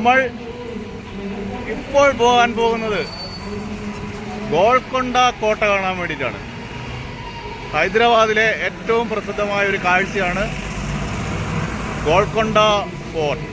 നമ്മൾ ഇപ്പോൾ പോകാൻ പോകുന്നത് ഗോൾക്കൊണ്ട കോട്ട കാണാൻ വേണ്ടിയിട്ടാണ്. ഹൈദരാബാദിലെ ഏറ്റവും പ്രസിദ്ധമായ ഒരു കാഴ്ചയാണ് ഗോൾക്കൊണ്ട ഫോർട്ട്.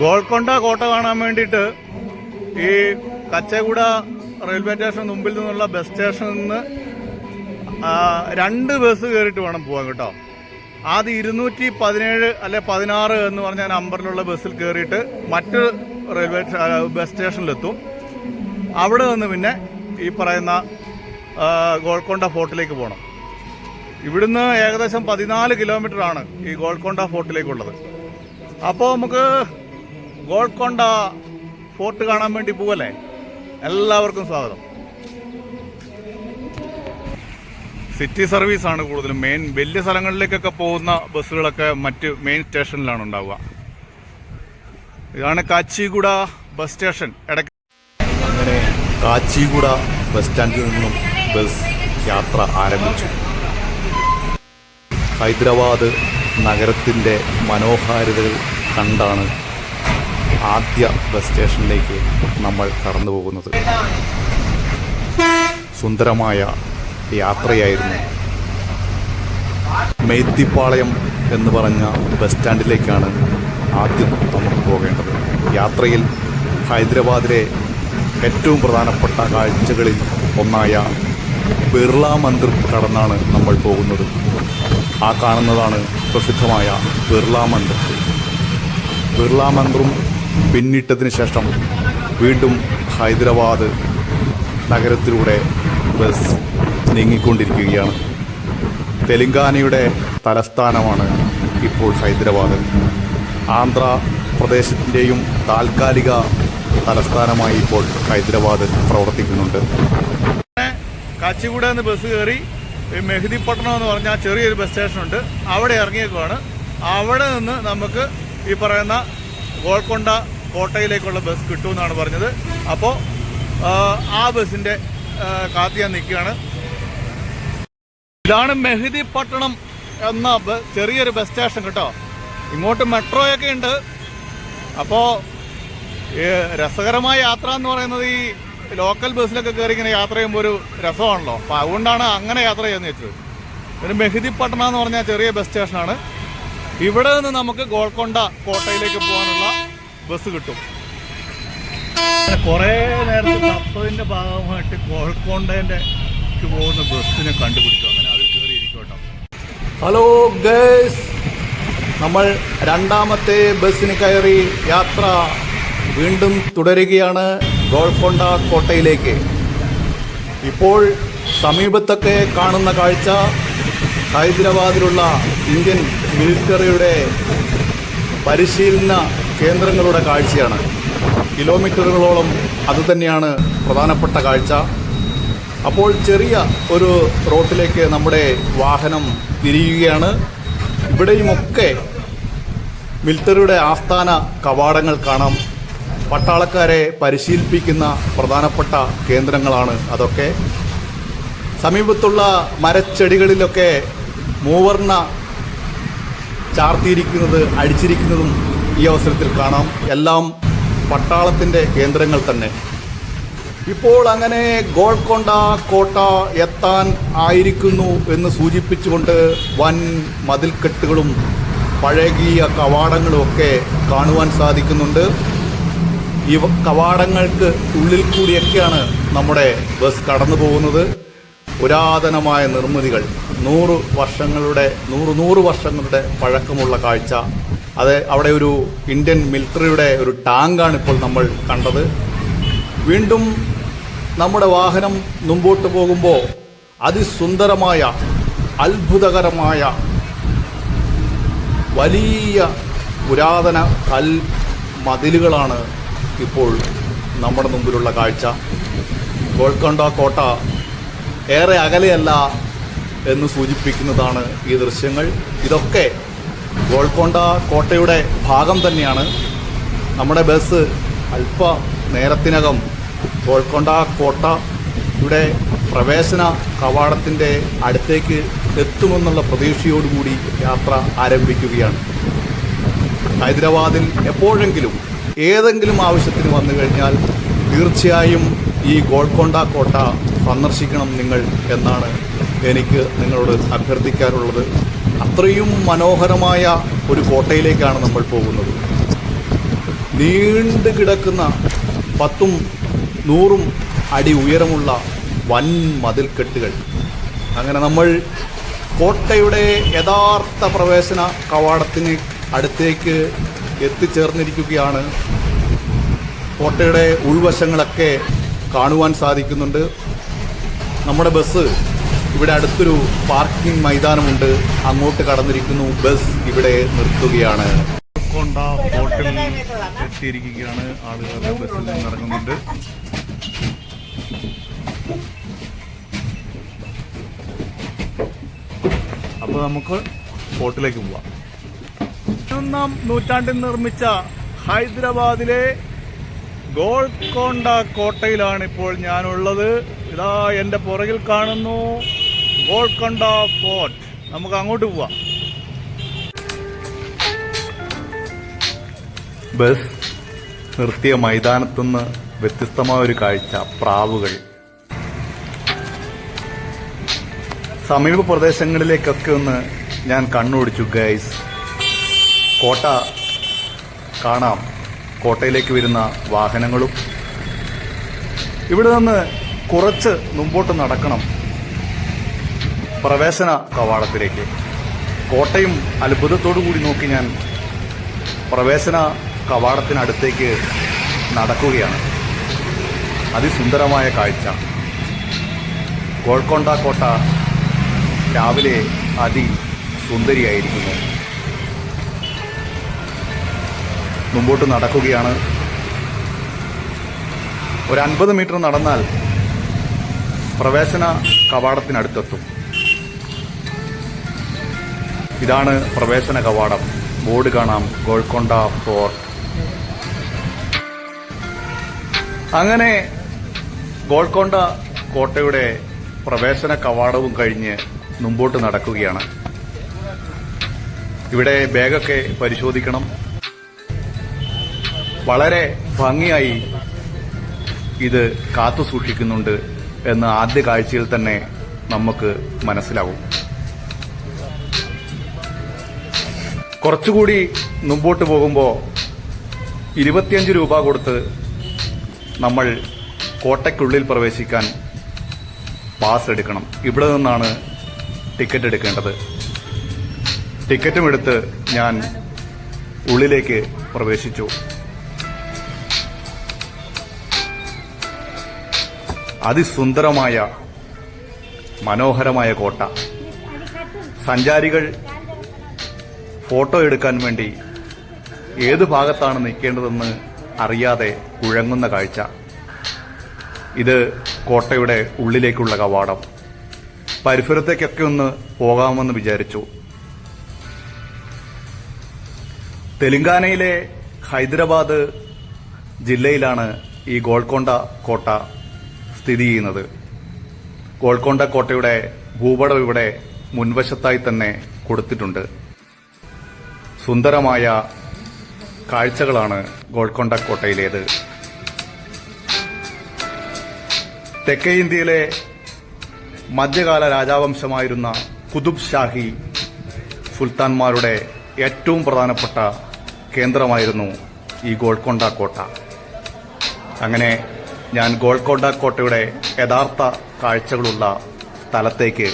ഗോൾക്കൊണ്ട കോട്ട കാണാൻ വേണ്ടിയിട്ട് ഈ കച്ചേഗുഡ റെയിൽവേ സ്റ്റേഷൻ മുമ്പിൽ നിന്നുള്ള ബസ് സ്റ്റേഷനിൽ നിന്ന് രണ്ട് ബസ് കയറിയിട്ട് വേണം പോകാൻ കേട്ടോ. അത് ഇരുന്നൂറ്റി പതിനേഴ് അല്ലെ പതിനാറ് എന്ന് പറഞ്ഞ നമ്പറിലുള്ള ബസ്സിൽ കയറിയിട്ട് മറ്റ് റെയിൽവേ ബസ് സ്റ്റേഷനിലെത്തും. അവിടെ നിന്ന് പിന്നെ ഈ പറയുന്ന ഗോൾക്കൊണ്ട ഫോർട്ടിലേക്ക് പോകണം ഇവിടുന്ന് ഏകദേശം പതിനാല് കിലോമീറ്റർ ആണ് ഈ ഗോൾക്കൊണ്ട ഫോർട്ടിലേക്കുള്ളത്. അപ്പോൾ നമുക്ക് ഗോൾക്കൊണ്ട ഫോർട്ട് കാണാൻ വേണ്ടി പോവല്ലേ? എല്ലാവർക്കും സ്വാഗതം. സിറ്റി സർവീസ് ആണ് കൂടുതലും മെയിൻ വലിയ സ്ഥലങ്ങളിലേക്കൊക്കെ പോകുന്ന ബസ്സുകളൊക്കെ മറ്റ് മെയിൻ സ്റ്റേഷനിലാണ് ഉണ്ടാവുക. ഇതാണ് കാച്ചിഗുഡ ബസ് സ്റ്റേഷൻ. ഇടയ്ക്ക് അങ്ങനെ കാച്ചിഗുഡ ബസ് സ്റ്റാൻഡിൽ നിന്നും ബസ് യാത്ര ആരംഭിച്ചു. ഹൈദരാബാദ് നഗരത്തിന്റെ മനോഹാരിതകൾ കണ്ടാണ് ആദ്യ ബസ് സ്റ്റേഷനിലേക്ക് നമ്മൾ കടന്നു പോകുന്നത്. സുന്ദരമായ യാത്രയായിരുന്നു. മേത്തിപ്പാളയം എന്ന് പറഞ്ഞ ബസ് സ്റ്റാൻഡിലേക്കാണ് ആദ്യം നമുക്ക് പോകേണ്ടത്. യാത്രയിൽ ഹൈദരാബാദിലെ ഏറ്റവും പ്രധാനപ്പെട്ട കാഴ്ചകളിൽ ഒന്നായ ബിർള മന്ദിർ കടന്നാണ് നമ്മൾ പോകുന്നത്. ആ കാണുന്നതാണ് പ്രസിദ്ധമായ ബിർള മന്ദിർ. ബിർള മന്ദിറും പിന്നിട്ടതിന് ശേഷം വീണ്ടും ഹൈദരാബാദ് നഗരത്തിലൂടെ ബസ് നീങ്ങിക്കൊണ്ടിരിക്കുകയാണ്. തെലങ്കാനയുടെ തലസ്ഥാനമാണ് ഇപ്പോൾ ഹൈദരാബാദ്. ആന്ധ്രാപ്രദേശത്തിന്റെയും താൽക്കാലിക തലസ്ഥാനമായി ഇപ്പോൾ ഹൈദരാബാദ് പ്രവർത്തിക്കുന്നുണ്ട്. കാച്ചിഗുഡ എന്ന് ബസ് കയറി മെഹദിപ്പട്ടണം എന്ന് പറഞ്ഞാൽ ചെറിയൊരു ബസ് സ്റ്റേഷൻ ഉണ്ട് അവിടെ ഇറങ്ങിയേക്കുവാണ്. അവിടെ നിന്ന് നമുക്ക് ഈ പറയുന്ന ഗോൾക്കൊണ്ട കോട്ടയിലേക്കുള്ള ബസ് കിട്ടുമെന്നാണ് പറഞ്ഞത്. അപ്പോൾ ആ ബസ്സിന്റെ കാത്തി ഞാൻ നിൽക്കുകയാണ്. ഇതാണ് മെഹദിപ്പട്ടണം എന്ന ചെറിയൊരു ബസ് സ്റ്റേഷൻ കേട്ടോ. ഇങ്ങോട്ട് മെട്രോയൊക്കെ ഉണ്ട്. അപ്പോൾ രസകരമായ യാത്ര എന്ന് പറയുന്നത് ഈ ലോക്കൽ ബസ്സിലൊക്കെ കയറി ഇങ്ങനെ യാത്ര ചെയ്യുമ്പോൾ ഒരു രസമാണല്ലോ. അപ്പോൾ അതുകൊണ്ടാണ് അങ്ങനെ യാത്ര ചെയ്യുന്നത് വെച്ചത്. ഒരു മെഹദിപ്പട്ടണം എന്ന് പറഞ്ഞാൽ ചെറിയ ബസ് സ്റ്റേഷനാണ്. ഇവിടെ നിന്ന് നമുക്ക് ഗോൾക്കൊണ്ട കോട്ടയിലേക്ക് പോകാനുള്ള ബസ് കിട്ടും. കുറേ നേരത്തെ തപ്പതിന്റെ ഭാഗമായിട്ട് ഗോൾക്കൊണ്ടേന്റെ പോകുന്ന ബസ്സിനെ കണ്ടുപിടിച്ചു. അങ്ങനെ അതിൽ കയറിയിരിക്കും ഹലോ ഗേസ്. നമ്മൾ രണ്ടാമത്തെ ബസ്സിന് കയറി യാത്ര വീണ്ടും തുടരുകയാണ് ഗോൾക്കൊണ്ട കോട്ടയിലേക്ക്. ഇപ്പോൾ സമീപത്തൊക്കെ കാണുന്ന കാഴ്ച ഹൈദരാബാദിലുള്ള ഇന്ത്യൻ മിലിറ്ററിയുടെ പരിശീലന കേന്ദ്രങ്ങളുടെ കാഴ്ചയാണ്. കിലോമീറ്ററുകളോളം അതുതന്നെയാണ് പ്രധാനപ്പെട്ട കാഴ്ച. അപ്പോൾ ചെറിയ ഒരു റോട്ടിലേക്ക് നമ്മുടെ വാഹനം തിരിയുകയാണ്. ഇവിടെയുമൊക്കെ മിലിറ്ററിയുടെ ആസ്ഥാന കവാടങ്ങൾ കാണാം. പട്ടാളക്കാരെ പരിശീലിപ്പിക്കുന്ന പ്രധാനപ്പെട്ട കേന്ദ്രങ്ങളാണ് അതൊക്കെ. സമീപത്തുള്ള മരച്ചെടികളിലൊക്കെ മൂവർണ ചാർത്തിയിരിക്കുന്നത് അടിച്ചിരിക്കുന്നതും ഈ അവസരത്തിൽ കാണാം. എല്ലാം പട്ടാളത്തിന്റെ കേന്ദ്രങ്ങൾ തന്നെ. ഇപ്പോൾ അങ്ങനെ ഗോൾക്കൊണ്ട കോട്ട എത്താൻ ആയിരിക്കുന്നു എന്ന് സൂചിപ്പിച്ചുകൊണ്ട് വൻ മതിൽക്കെട്ടുകളും പഴകിയ കവാടങ്ങളും ഒക്കെ കാണുവാൻ സാധിക്കുന്നുണ്ട്. ഈ കവാടങ്ങൾക്ക് ഉള്ളിൽ കൂടിയൊക്കെയാണ് നമ്മുടെ ബസ് കടന്നു പോകുന്നത് പുരാതനമായ നിർമ്മിതികൾ. നൂറ് വർഷങ്ങളുടെ നൂറ് നൂറ് വർഷങ്ങളുടെ പഴക്കമുള്ള കാഴ്ച. അത് അവിടെ ഒരു ഇന്ത്യൻ മിലിറ്ററിയുടെ ഒരു ടാങ്കാണ് ഇപ്പോൾ നമ്മൾ കണ്ടത്. വീണ്ടും നമ്മുടെ വാഹനം മുമ്പോട്ട് പോകുമ്പോൾ അതിസുന്ദരമായ അത്ഭുതകരമായ വലിയ പുരാതന കൽ മതിലുകളാണ് ഇപ്പോൾ നമ്മുടെ മുമ്പിലുള്ള കാഴ്ച. ഗോൾക്കൊണ്ട കോട്ട ഏറെ അകലെയല്ല എന്ന് സൂചിപ്പിക്കുന്നതാണ് ഈ ദൃശ്യങ്ങൾ. ഇതൊക്കെ ഗോൾക്കൊണ്ട കോട്ടയുടെ ഭാഗം തന്നെയാണ്. നമ്മുടെ ബസ് അല്പ നേരത്തിനകം ഗോൾക്കൊണ്ട കോട്ടയുടെ പ്രവേശന കവാടത്തിന്റെ അടുത്തേക്ക് എത്തുമെന്നുള്ള പ്രതീക്ഷയോടുകൂടി യാത്ര ആരംഭിക്കുകയാണ്. ഹൈദരാബാദിൽ എപ്പോഴെങ്കിലും ഏതെങ്കിലും ആവശ്യത്തിന് വന്നു കഴിഞ്ഞാൽ തീർച്ചയായും ഈ ഗോൾക്കൊണ്ട കോട്ട സന്ദർശിക്കണം നിങ്ങൾ എന്നാണ് എനിക്ക് നിങ്ങളോട് അഭ്യർത്ഥിക്കാനുള്ളത് അത്രയും മനോഹരമായ ഒരു കോട്ടയിലേക്കാണ് നമ്മൾ പോകുന്നത്. നീണ്ടു കിടക്കുന്ന പത്തും നൂറും അടി ഉയരമുള്ള വൻ മതിൽക്കെട്ടുകൾ. അങ്ങനെ നമ്മൾ കോട്ടയുടെ യഥാർത്ഥ പ്രവേശന കവാടത്തിന് അടുത്തേക്ക് എത്തിച്ചേർന്നിരിക്കുകയാണ്. കോട്ടയുടെ ഉൾവശങ്ങളൊക്കെ കാണുവാൻ സാധിക്കുന്നുണ്ട്. നമ്മുടെ ബസ് ഇവിടെ അടുത്തൊരു പാർക്കിംഗ് മൈതാനമുണ്ട്. അങ്ങോട്ട് കടന്നിരിക്കുന്നു. ബസ് ഇവിടെ നിർത്തുകയാണ്. കൊണ്ട ഹോട്ടലിൽ എത്തിയിരിക്കുകയാണ് ആളുകൾ. ബസ്സിൽ നിന്നിറങ്ങുന്നുണ്ട്. അപ്പോൾ നമുക്ക് ഹോട്ടലിലേക്ക് പോവാം. പതിനൊന്നാം നൂറ്റാണ്ടിൽ നിർമ്മിച്ച ഹൈദരാബാദിലെ ഗോൾക്കൊണ്ട കോട്ടയിലാണ് ഇപ്പോൾ ഞാനുള്ളത്. ഇതാ എന്റെ പുറകിൽ കാണുന്നു. ഗോൾക്കൊണ്ട ഫോർട്ട് നമുക്ക് അങ്ങോട്ട് പോവാം. ബസ് നിർത്തിയ മൈതാനത്തുനിന്ന് വ്യത്യസ്തമായ ഒരു കാഴ്ച പ്രാവുകൾ. സമീപ പ്രദേശങ്ങളിലേക്കൊക്കെ ഒന്ന് ഞാൻ കണ്ണോടിച്ചു ഗൈസ് കോട്ട കാണാം. കോട്ടയിലേക്ക് വരുന്ന വാഹനങ്ങളും. ഇവിടെ നിന്ന് കുറച്ച് മുമ്പോട്ട് നടക്കണം. പ്രവേശന കവാടത്തിലേക്ക്. കോട്ടയം അത്ഭുതത്തോടു കൂടി നോക്കി ഞാൻ പ്രവേശന കവാടത്തിനടുത്തേക്ക് നടക്കുകയാണ്. അതിസുന്ദരമായ കാഴ്ച. ഗോൾക്കൊണ്ട കോട്ട രാവിലെ അതി സുന്ദരിയായിരിക്കുന്നു മുമ്പോട്ട് നടക്കുകയാണ്. ഒരു അൻപത് മീറ്റർ നടന്നാൽ പ്രവേശന കവാടത്തിനടുത്തെത്തും. ഇതാണ് പ്രവേശന കവാടം. ബോർഡ് കാണാം. ഗോൾക്കൊണ്ട ഫോർട്ട് അങ്ങനെ ഗോൾക്കൊണ്ട കോട്ടയുടെ പ്രവേശന കവാടവും കഴിഞ്ഞ് മുമ്പോട്ട് നടക്കുകയാണ്. ഇവിടെ ബാഗൊക്കെ പരിശോധിക്കണം. വളരെ ഭംഗിയായി ഇത് കാത്തു സൂക്ഷിക്കുന്നുണ്ട് എന്ന് ആദ്യ കാഴ്ചയിൽ തന്നെ നമുക്ക് മനസ്സിലാവും കുറച്ചുകൂടി മുമ്പോട്ട് പോകുമ്പോൾ ഇരുപത്തിയഞ്ച് രൂപ കൊടുത്ത് നമ്മൾ കോട്ടയ്ക്കുള്ളിൽ പ്രവേശിക്കാൻ പാസ് എടുക്കണം. ഇവിടെ നിന്നാണ് ടിക്കറ്റ് എടുക്കേണ്ടത്. ടിക്കറ്റും എടുത്ത് ഞാൻ ഉള്ളിലേക്ക് പ്രവേശിച്ചു. അതിസുന്ദരമായ മനോഹരമായ കോട്ട. സഞ്ചാരികൾ ഫോട്ടോ എടുക്കാൻ വേണ്ടി ഏത് ഭാഗത്താണ് നിൽക്കേണ്ടതെന്ന് അറിയാതെ കുഴങ്ങുന്ന കാഴ്ച. ഇത് കോട്ടയുടെ ഉള്ളിലേക്കുള്ള കവാടം. പരിസരത്തേക്കൊക്കെ ഒന്ന് പോകാമെന്ന് വിചാരിച്ചു. തെലങ്കാനയിലെ ഹൈദരാബാദ് ജില്ലയിലാണ് ഈ ഗോൾക്കൊണ്ട കോട്ട സ്ഥിതി ചെയ്യുന്നത്. ഗോൾക്കൊണ്ട കോട്ടയുടെ ഭൂപടം ഇവിടെ മുൻവശത്തായി തന്നെ കൊടുത്തിട്ടുണ്ട്. സുന്ദരമായ കാഴ്ചകളാണ് ഗോൾക്കൊണ്ട കോട്ടയിലേത്. തെക്കേ ഇന്ത്യയിലെ മധ്യകാല രാജാവംശമായിരുന്ന കുതുബ് ഷാഹി സുൽത്താൻമാരുടെ ഏറ്റവും പ്രധാനപ്പെട്ട കേന്ദ്രമായിരുന്നു ഈ ഗോൾക്കൊണ്ട കോട്ട. അങ്ങനെ ഞാൻ ഗോൾക്കൊണ്ട കോട്ടയുടെ യഥാർത്ഥ കാഴ്ചകളുള്ള സ്ഥലത്തേക്ക്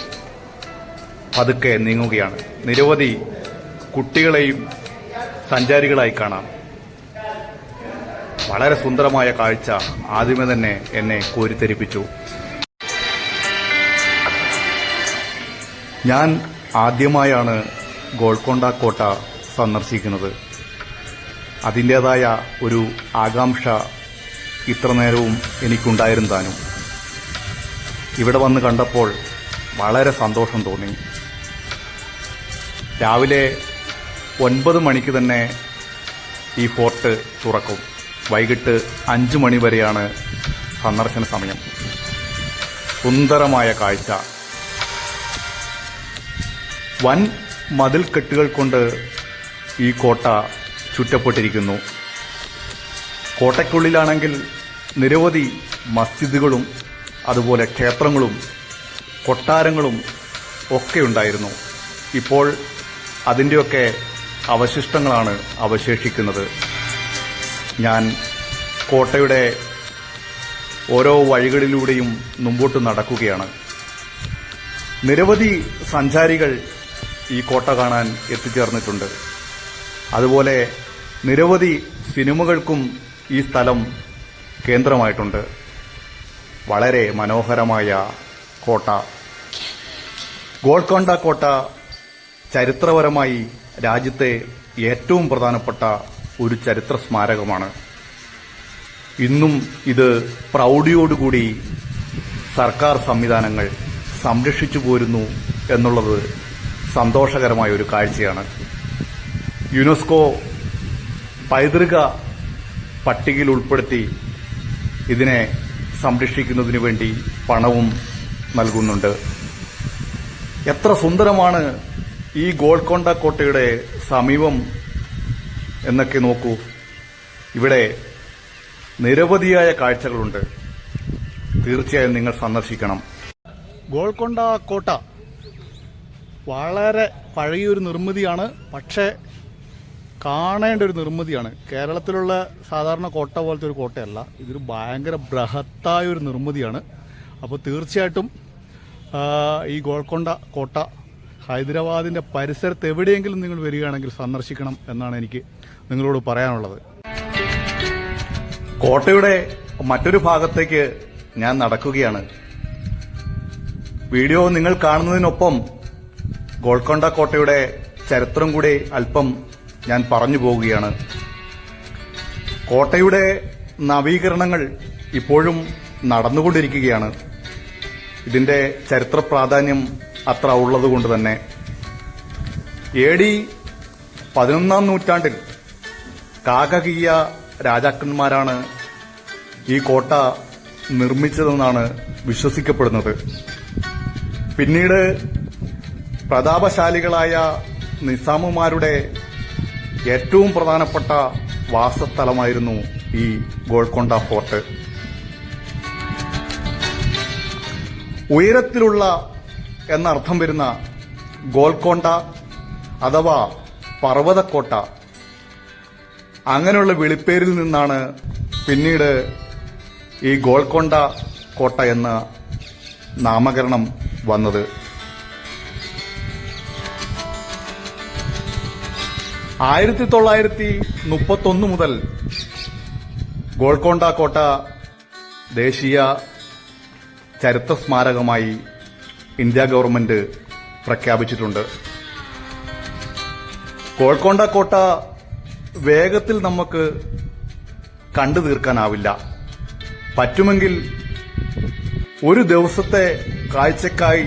പതുക്കെ നീങ്ങുകയാണ്. നിരവധി കുട്ടികളെയും സഞ്ചാരികളായി കാണാം. വളരെ സുന്ദരമായ കാഴ്ച ആദ്യമേ തന്നെ എന്നെ കോരിത്തെരിപ്പിച്ചു. ഞാൻ ആദ്യമായാണ് ഗോൾക്കൊണ്ട കോട്ട സന്ദർശിക്കുന്നത്. അതിന്റെതായ ഒരു ആകാംക്ഷ ഇത്ര നേരവും എനിക്കുണ്ടായിരുന്നാനും ഇവിടെ വന്ന് കണ്ടപ്പോൾ വളരെ സന്തോഷം തോന്നി. രാവിലെ ഒൻപത് മണിക്ക് തന്നെ ഈ ഫോർട്ട് തുറക്കും. വൈകിട്ട് അഞ്ചു മണി വരെയാണ് സന്ദർശന സമയം. സുന്ദരമായ കാഴ്ച. വൻ മതിൽ കെട്ടുകൾ കൊണ്ട് ഈ കോട്ട ചുറ്റപ്പെട്ടിരിക്കുന്നു. കോട്ടയ്ക്കുള്ളിലാണെങ്കിൽ നിരവധി മസ്ജിദുകളും അതുപോലെ ക്ഷേത്രങ്ങളും കൊട്ടാരങ്ങളും ഒക്കെ ഉണ്ടായിരുന്നു. ഇപ്പോൾ അതിന്റെയൊക്കെ അവശിഷ്ടങ്ങളാണ് അവശേഷിക്കുന്നത്. ഞാൻ കോട്ടയുടെ ഓരോ വഴികളിലൂടെയും മുമ്പോട്ട് നടക്കുകയാണ്. നിരവധി സഞ്ചാരികൾ ഈ കോട്ട കാണാൻ എത്തിച്ചേർന്നിട്ടുണ്ട്. അതുപോലെ നിരവധി സിനിമകൾക്കും ഈ സ്ഥലം കേന്ദ്രമായിട്ടുണ്ട്. വളരെ മനോഹരമായ കോട്ട. ഗോൾക്കൊണ്ട കോട്ട ചരിത്രപരമായി രാജ്യത്തെ ഏറ്റവും പ്രധാനപ്പെട്ട ഒരു ചരിത്ര സ്മാരകമാണ്. ഇന്നും ഇത് പ്രൗഢിയോടുകൂടി സർക്കാർ സംവിധാനങ്ങൾ സംരക്ഷിച്ചു പോരുന്നു എന്നുള്ളത് സന്തോഷകരമായ ഒരു കാഴ്ചയാണ്. യുനെസ്കോ പൈതൃക പട്ടികയിൽ ഉൾപ്പെടുത്തി ഇതിനെ സംരക്ഷിക്കുന്നതിനു വേണ്ടി പണവും നൽകുന്നുണ്ട്. എത്ര സുന്ദരമാണ് ഈ ഗോൾക്കൊണ്ട കോട്ടയുടെ സമീപം എന്നൊക്കെ നോക്കൂ. ഇവിടെ നിരവധിയായ കാഴ്ചകളുണ്ട്. തീർച്ചയായും നിങ്ങൾ സന്ദർശിക്കണം. ഗോൾക്കൊണ്ട കോട്ട വളരെ പഴയൊരു നിർമ്മിതിയാണ്. പക്ഷേ കാണേണ്ട ഒരു നിർമ്മിതിയാണ്. കേരളത്തിലുള്ള സാധാരണ കോട്ട പോലത്തെ ഒരു കോട്ടയല്ല. ഇതൊരു ഭയങ്കര ബൃഹത്തായ ഒരു നിർമ്മിതിയാണ്. അപ്പോൾ തീർച്ചയായിട്ടും ഈ ഗോൾക്കൊണ്ട കോട്ട ഹൈദരാബാദിന്റെ പരിസരത്ത് എവിടെയെങ്കിലും നിങ്ങൾ വരികയാണെങ്കിൽ സന്ദർശിക്കണം എന്നാണ് എനിക്ക് നിങ്ങളോട് പറയാനുള്ളത്. കോട്ടയുടെ മറ്റൊരു ഭാഗത്തേക്ക് ഞാൻ നടക്കുകയാണ്. വീഡിയോ നിങ്ങൾ കാണുന്നതിനൊപ്പം ഗോൾക്കൊണ്ട കോട്ടയുടെ ചരിത്രം കൂടി അല്പം ഞാൻ പറഞ്ഞു പോവുകയാണ്. കോട്ടയുടെ നവീകരണങ്ങൾ ഇപ്പോഴും നടന്നുകൊണ്ടിരിക്കുകയാണ്. ഇതിന്റെ ചരിത്ര പ്രാധാന്യം അത്ര ഉള്ളത് കൊണ്ട് തന്നെ. എ ഡി പതിനൊന്നാം നൂറ്റാണ്ടിൽ കാകകീയ രാജാക്കന്മാരാണ് ഈ കോട്ട നിർമ്മിച്ചതെന്നാണ് വിശ്വസിക്കപ്പെടുന്നത്. പിന്നീട് പ്രതാപശാലികളായ നിസാമുമാരുടെ ഏറ്റവും പ്രധാനപ്പെട്ട വാസസ്ഥലമായിരുന്നു ഈ ഗോൾക്കൊണ്ട ഫോർട്ട്. ഉയരത്തിലുള്ള എന്നർത്ഥം വരുന്ന ഗോൽക്കൊണ്ട അഥവാ പർവതക്കോട്ട. അങ്ങനെയുള്ള വിളിപ്പേരിൽ നിന്നാണ് പിന്നീട് ഈ ഗോൾക്കൊണ്ട കോട്ട എന്ന നാമകരണം വന്നത്. ആയിരത്തി തൊള്ളായിരത്തി മുപ്പത്തൊന്ന് മുതൽ ഗോൾക്കൊണ്ട കോട്ട ദേശീയ ചരിത്ര സ്മാരകമായി ഇന്ത്യ ഗവൺമെന്റ് പ്രഖ്യാപിച്ചിട്ടുണ്ട്. കോഴിക്കോണ്ട കോട്ട വേഗത്തിൽ നമുക്ക് കണ്ടു തീർക്കാനാവില്ല. പറ്റുമെങ്കിൽ ഒരു ദിവസത്തെ കാഴ്ചക്കായി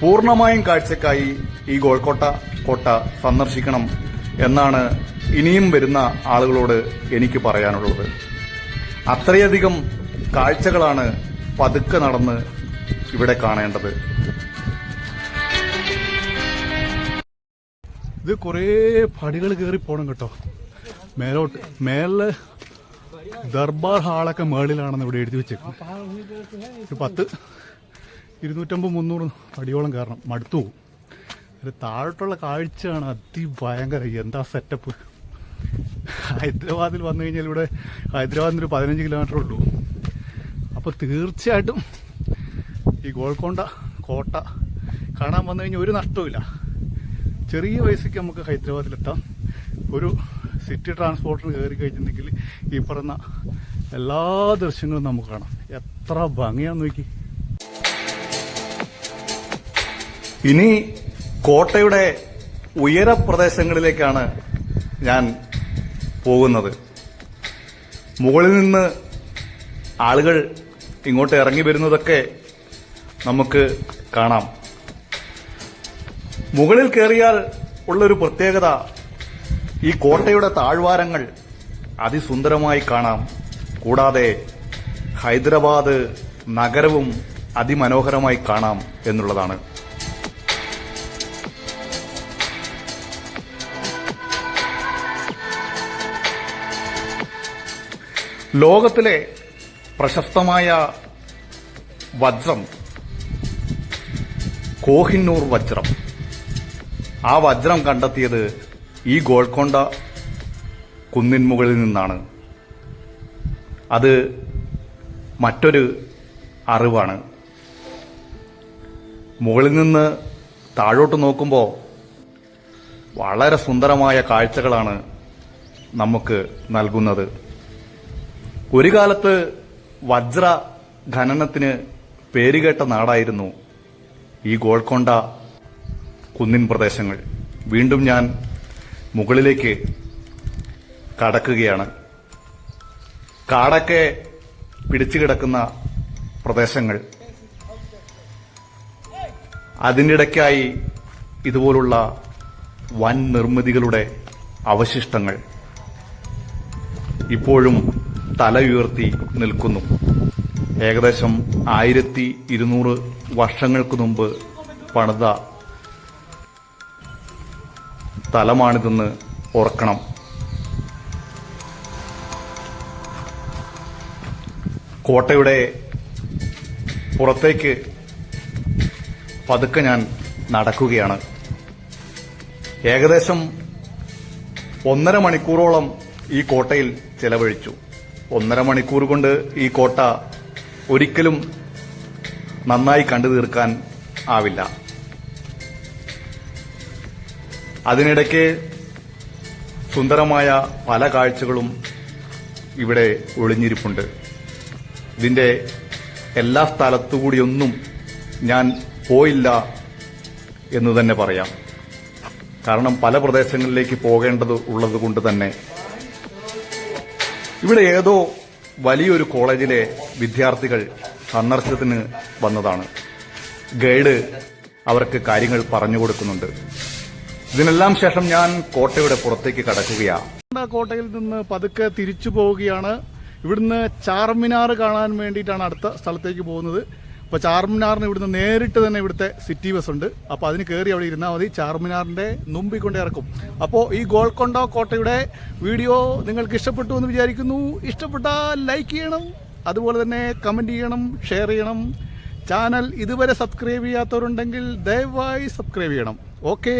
പൂർണമായും കാഴ്ചക്കായി ഈ ഗോൾക്കോട്ട കോട്ട സന്ദർശിക്കണം എന്നാണ് ഇനിയും വരുന്ന ആളുകളോട് എനിക്ക് പറയാനുള്ളത്. അത്രയധികം കാഴ്ചകളാണ് പതുക്കെ നടന്ന് ഇവിടെ കാണേണ്ടത്. ഇത് കുറേ പടികൾ കയറി പോകണം കേട്ടോ. മേലോട്ട് മേലെ ദർബാർ ഹാളൊക്കെ മേളിലാണെന്ന് ഇവിടെ എഴുതി വെച്ചേക്കും ഒരു പത്ത് ഇരുന്നൂറ്റമ്പത് മുന്നൂറ് പടിയോളം കയറണം. മടുത്തു പോകും ഒരു താഴോട്ടുള്ള കാഴ്ചയാണ് അതിഭയങ്കര. എന്താ സെറ്റപ്പ് ഹൈദരാബാദിൽ വന്നു കഴിഞ്ഞാൽ ഇവിടെ ഹൈദരാബാദിൽ ഒരു പതിനഞ്ച് കിലോമീറ്റർ ഉള്ളൂ. അപ്പോൾ തീർച്ചയായിട്ടും ഈ ഗോൾക്കൊണ്ട കോട്ട കാണാൻ വന്നു കഴിഞ്ഞാൽ ഒരു നഷ്ടവുമില്ല. ചെറിയ പൈസയ്ക്ക് നമുക്ക് ഹൈദരാബാദിലെത്താം. ഒരു സിറ്റി ട്രാൻസ്പോർട്ടിന് കയറി കഴിഞ്ഞിട്ടുണ്ടെങ്കിൽ ഈ പറഞ്ഞ എല്ലാ ദൃശ്യങ്ങളും നമുക്ക് കാണാം. എത്ര ഭംഗിയാന്ന് നോക്കി. ഇനി കോട്ടയുടെ ഉയരപ്രദേശങ്ങളിലേക്കാണ് ഞാൻ പോകുന്നത്. മുകളിൽ നിന്ന് ആളുകൾ ഇങ്ങോട്ട് ഇറങ്ങി വരുന്നതൊക്കെ നമുക്ക് കാണാം. മുകളിൽ കയറിയാൽ ഉള്ളൊരു പ്രത്യേകത ഈ കോട്ടയുടെ താഴ്വാരങ്ങൾ അതിസുന്ദരമായി കാണാം. കൂടാതെ ഹൈദരാബാദ് നഗരവും അതിമനോഹരമായി കാണാം എന്നുള്ളതാണ്. ലോകത്തിലെ പ്രശസ്തമായ വജ്രം കോഹിന്നൂർ വജ്രം. ആ വജ്രം കണ്ടെത്തിയത് ഈ ഗോൾക്കൊണ്ട കുന്നിൻ മുകളിൽ നിന്നാണ്. അത് മറ്റൊരു അറിവാണ്. മുകളിൽ നിന്ന് താഴോട്ട് നോക്കുമ്പോൾ വളരെ സുന്ദരമായ കാഴ്ചകളാണ് നമുക്ക് നൽകുന്നത്. ഒരു കാലത്ത് വജ്ര ഖനനത്തിന് പേരുകേട്ട നാടായിരുന്നു ഈ ഗോൾക്കൊണ്ട കുന്നിൻ പ്രദേശങ്ങൾ വീണ്ടും ഞാൻ മുകളിലേക്ക് കടക്കുകയാണ്. കാടൊക്കെ പിടിച്ചു കിടക്കുന്ന പ്രദേശങ്ങൾ. അതിനിടയ്ക്കായി ഇതുപോലുള്ള വൻ നിർമ്മിതികളുടെ അവശിഷ്ടങ്ങൾ ഇപ്പോഴും തല ഉയർത്തി നിൽക്കുന്നു. ഏകദേശം ആയിരത്തി ഇരുന്നൂറ് വർഷങ്ങൾക്ക് മുമ്പ് പണിത സ്ഥലമാണിതെന്ന് ഓർക്കണം. കോട്ടയുടെ പുറത്തേക്ക് പതുക്കെ ഞാൻ നടക്കുകയാണ്. ഏകദേശം ഒന്നര മണിക്കൂറോളം ഈ കോട്ടയിൽ ചെലവഴിച്ചു. ഒന്നര മണിക്കൂർ കൊണ്ട് ഈ കോട്ട ഒരിക്കലും നന്നായി കണ്ടു തീർക്കാൻ ആവില്ല. അതിനിടയ്ക്ക് സുന്ദരമായ പല കാഴ്ചകളും ഇവിടെ ഒളിഞ്ഞിരിപ്പുണ്ട്. ഇതിന്റെ എല്ലാ സ്ഥലത്തുകൂടിയൊന്നും ഞാൻ പോയില്ല എന്ന് തന്നെ പറയാം. കാരണം പല പ്രദേശങ്ങളിലേക്ക് പോകേണ്ടത് ഉള്ളത് കൊണ്ട് തന്നെ. ഇവിടെ ഏതോ വലിയൊരു കോളേജിലെ വിദ്യാർത്ഥികൾ സന്ദർശനത്തിന് വന്നതാണ്. ഗൈഡ് അവർക്ക് കാര്യങ്ങൾ പറഞ്ഞു കൊടുക്കുന്നുണ്ട്. ഇതിനെല്ലാം ശേഷം ഞാൻ കോട്ടയുടെ പുറത്തേക്ക് കടക്കുകയാണ് കോട്ടയിൽ നിന്ന് പതുക്കെ തിരിച്ചു പോവുകയാണ്. ഇവിടുന്ന് ചാർമിനാർ കാണാൻ വേണ്ടിയിട്ടാണ് അടുത്ത സ്ഥലത്തേക്ക് പോകുന്നത്. അപ്പോൾ ചാർമിനാറിന് ഇവിടുന്ന് നേരിട്ട് തന്നെ ഇവിടുത്തെ സിറ്റി ബസ് ഉണ്ട്. അപ്പോൾ അതിന് കയറി അവിടെ ഇരുന്നാൽ മതി. ചാർമിനാറിന്റെ നുമ്പി കൊണ്ട് ഇറക്കും. അപ്പോൾ ഈ ഗോൾക്കൊണ്ട കോട്ടയുടെ വീഡിയോ നിങ്ങൾക്ക് ഇഷ്ടപ്പെട്ടു എന്ന് വിചാരിക്കുന്നു. ഇഷ്ടപ്പെട്ടാൽ ലൈക്ക് ചെയ്യണം. അതുപോലെ തന്നെ കമന്റ് ചെയ്യണം ഷെയർ ചെയ്യണം. ചാനൽ ഇതുവരെ സബ്സ്ക്രൈബ് ചെയ്യാത്തവരുണ്ടെങ്കിൽ ദയവായി സബ്സ്ക്രൈബ് ചെയ്യണം. ഓക്കേ